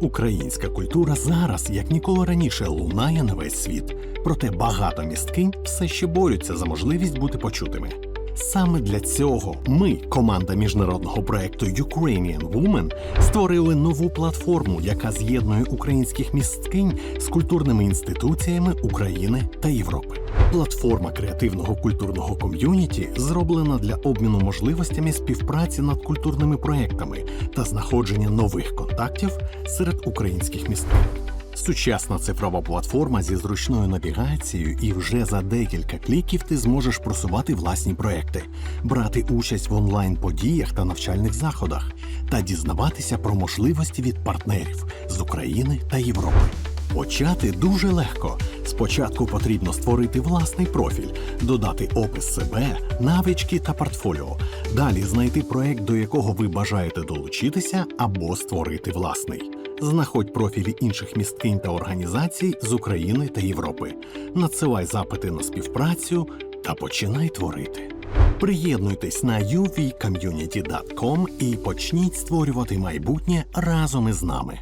Українська культура зараз, як ніколи раніше, лунає на весь світ. Проте багато місткинь все ще борються за можливість бути почутими. Саме для цього ми, команда міжнародного проекту Ukrainian Women, створили нову платформу, яка з'єднує українських місткинь з культурними інституціями України та Європи. Платформа креативного культурного ком'юніті зроблена для обміну можливостями співпраці над культурними проектами та знаходження нових контактів серед українських місткинь. Сучасна цифрова платформа зі зручною навігацією, і вже за декілька кліків ти зможеш просувати власні проекти, брати участь в онлайн-подіях та навчальних заходах та дізнаватися про можливості від партнерів з України та Європи. Почати дуже легко. Спочатку потрібно створити власний профіль, додати опис себе, навички та портфоліо. Далі знайти проект, до якого ви бажаєте долучитися, або створити власний. Знаходь профілі інших місткинь та організацій з України та Європи. Надсилай запити на співпрацю та починай творити. Приєднуйтесь на uvcommunity.com і почніть створювати майбутнє разом із нами.